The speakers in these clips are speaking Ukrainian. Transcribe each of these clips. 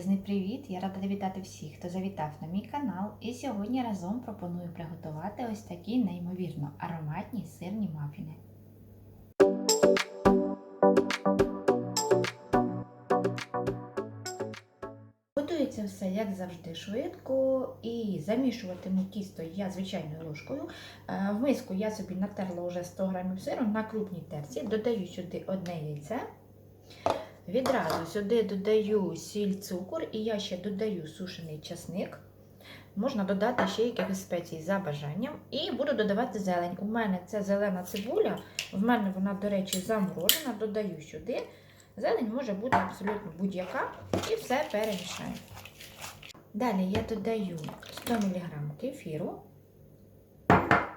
привіт! Я рада вітати всіх, хто завітав на мій канал. І сьогодні разом пропоную приготувати ось такі неймовірно ароматні сирні мафіни. Готується все, як завжди, швидко. І замішуватиму тісто я звичайною ложкою. Е, В миску я собі натерла вже 100 г сиру на крупній терці, додаю сюди одне яйце. Відразу сюди додаю сіль, цукор і я ще додаю сушений часник. Можна додати ще якихось спецій за бажанням. І буду додавати зелень. У мене це зелена цибуля, в мене вона, до речі, заморожена. Додаю сюди. Зелень може бути абсолютно будь-яка. І все перемішаю. Далі я додаю 100 мг кефіру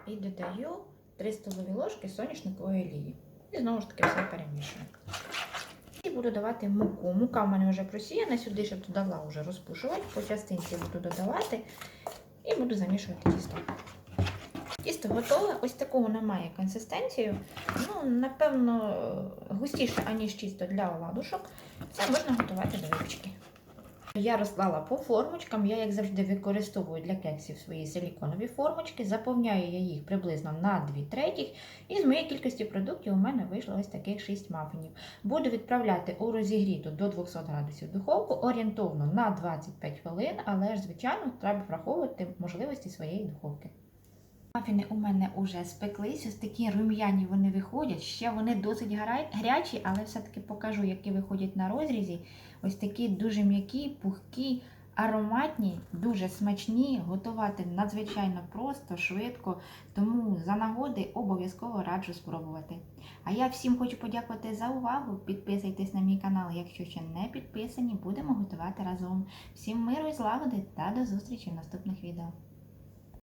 і додаю 3 столові ложки соняшникової олії. І знову ж таки все перемішую. Буду давати муку. Мука в мене вже просіяна, сюди ще додала вже розпушувач, по частинці буду додавати і буду замішувати тісто. Тісто готове, ось такого немає консистенцію. Ну, напевно, густіше, аніж тісто для оладушок. Це можна готувати до випічки. Я розклала по формочкам. Я, як завжди, використовую для кексів свої силіконові формочки. Заповняю я їх приблизно на 2 третіх. І з моєї кількості продуктів у мене вийшло ось таких 6 мафінів. Буду відправляти у розігріту до 200 градусів духовку орієнтовно на 25 хвилин, але ж, звичайно, треба враховувати можливості своєї духовки. Мафіни у мене вже спеклись, такі рум'яні вони виходять. Ще вони досить гарячі, але все-таки покажу, які виходять на розрізі. Ось такі дуже м'які, пухкі, ароматні, дуже смачні. Готувати надзвичайно просто, швидко. Тому за нагоди обов'язково раджу спробувати. А я всім хочу подякувати за увагу. Підписуйтесь на мій канал, якщо ще не підписані, будемо готувати разом. Всім миру і злагоди та до зустрічі в наступних відео.